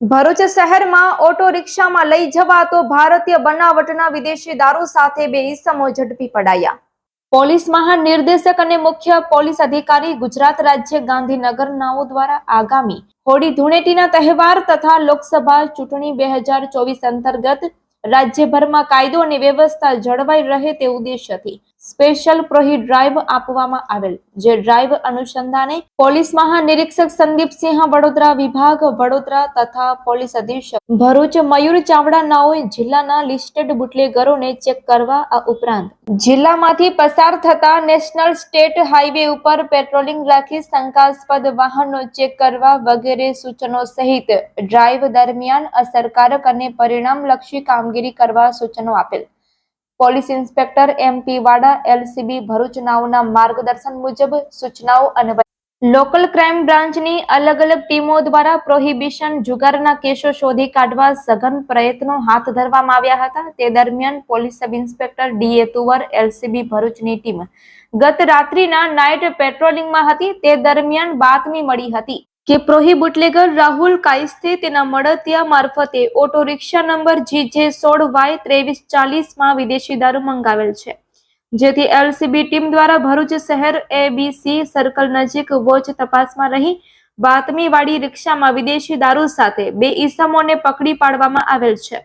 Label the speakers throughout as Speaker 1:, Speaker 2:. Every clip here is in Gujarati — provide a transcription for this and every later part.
Speaker 1: ભરૂચ શહેરમાં ઓટો રિક્ષામાં લઈ જવાતો ભારતીય બનાવટના વિદેશી દારૂ સાથે બે ઈસમો ઝડપી પડાયા. પોલીસ મહાનિર્દેશક અને મુખ્ય પોલીસ અધિકારી ગુજરાત રાજ્ય ગાંધીનગર નાઓ દ્વારા આગામી હોળી ધૂળેટીના તહેવાર તથા લોકસભા ચૂંટણી બે હજાર ચોવીસ અંતર્ગત રાજ્યભરમાં કાયદો અને વ્યવસ્થા જળવાઈ રહે તે ઉદ્દેશ્યથી સ્પેશિયલ પ્રોહી ડ્રાઈવ આપવામાં આવેલ, જે ડ્રાઈવ અનુસંધાને પોલીસ મહાનિરીક્ષક સંદીપસિંહ વડોદરા વિભાગ, વડોદરા તથા પોલીસ અધિક્ષક ભરૂચ મયુર ચાવડા નાઓએ જિલ્લાના લિસ્ટેડ બુટલેગરોને ચેક કરવા આ ઉપરાંત જિલ્લામાંથી પસાર થતા નેશનલ સ્ટેટ હાઈવે ઉપર પેટ્રોલિંગ રાખી શંકાસ્પદ વાહનો ચેક કરવા વગેરે સૂચનો સહિત ડ્રાઈવ દરમિયાન અસરકારક અને પરિણામલક્ષી કામગીરી કરવા સૂચનો આપેલ. પોલીસ ઇન્સ્પેક્ટર એમ પી વાડા, એલસીબી ભરૂચ નાઓના માર્ગદર્શન મુજબ સૂચનાઓ અને લોકલ ક્રાઇમ બ્રાન્ચની અલગ અલગ ટીમો દ્વારા પ્રોહિબિશન જુગારના કેસો શોધી કાઢવા સઘન પ્રયત્નો હાથ ધરવામાં આવ્યા હતા. તે દરમિયાન police sub inspector D A Tuvar, LCB ભરૂચની ટીમ ગત રાત્રિના નાઇટ પેટ્રોલિંગમાં હતી. તે દરમિયાન બાતમી મળી હતી. કે પ્રોહી બુટલેગર રાહુલ કાયસ્તે તેના મળતિયા મારફતે ઓટો રિક્ષા નંબર જી જે સોળ વાય ત્રેવીસ ચાલીસમાં વિદેશી દારૂ મંગાવેલ છે. જેથી એલસીબી ટીમ દ્વારા ભરૂચ શહેર એબીસી સર્કલ નજીક વોચ તપાસમાં રહી બાતમીવાળી રિક્ષામાં વિદેશી દારૂ સાથે બે ઈસમોને પકડી પાડવામાં આવેલ છે.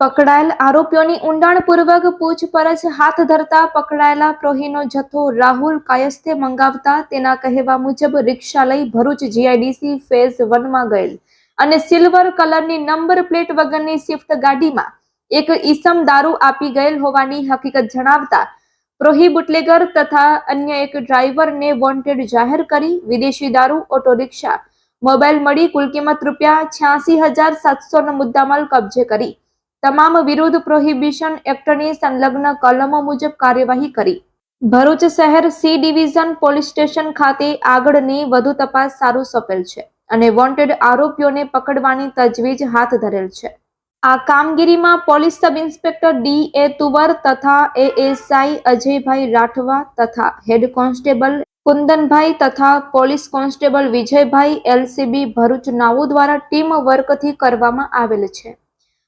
Speaker 1: પકડાયેલ આરોપીઓની ઊંડાણપૂર્વક પૂછપરછ હાથ ધરતા પકડાયેલા પ્રોહીનો જથ્થો રાહુલ કાયસ્તે મંગાવતા તેના કહેવા મુજબ રિક્ષા લઈ ભરૂચ જીઆઈડીસી ફેઝ વનમાં ગયેલ અને સિલ્વર કલરની નંબર પ્લેટ વગરની સ્વિફ્ટ ગાડીમાં એક ઈસમ દારૂ આપી ગયેલ હોવાની હકીકત જણાવતા પ્રોહી બુટલેગર તથા અન્ય એક ડ્રાઈવરને વોન્ટેડ જાહેર કરી વિદેશી દારૂ, ઓટો રિક્ષા, મોબાઈલ મળી કુલ કિંમત રૂપિયા છ્યાસી હજાર સાતસો નો મુદ્દામાલ કબજે કરી. તમામ વિરુદ્ધ પ્રોહિબિશન એક્ટની સંલગ્ન કલમો મુજબ કાર્યવાહી કરી. ભરૂચ શહેર સી ડિવિઝન પોલીસ સ્ટેશન ખાતે આગળની વધુ તપાસ સારું સોંપેલ છે અને વોન્ટેડ આરોપીઓને પકડવાની તજવીજ હાથ ધરેલ છે. આ કામગીરીમાં police sub inspector D A Tuvar તથા એએસઆઈ અજયભાઈ રાઠવા તથા હેડ કોન્સ્ટેબલ કુંદનભાઈ તથા police constable Vijaybhai LCB Bharuch નાઉ દ્વારા ટીમ વર્કથી કરવામાં આવેલ છે.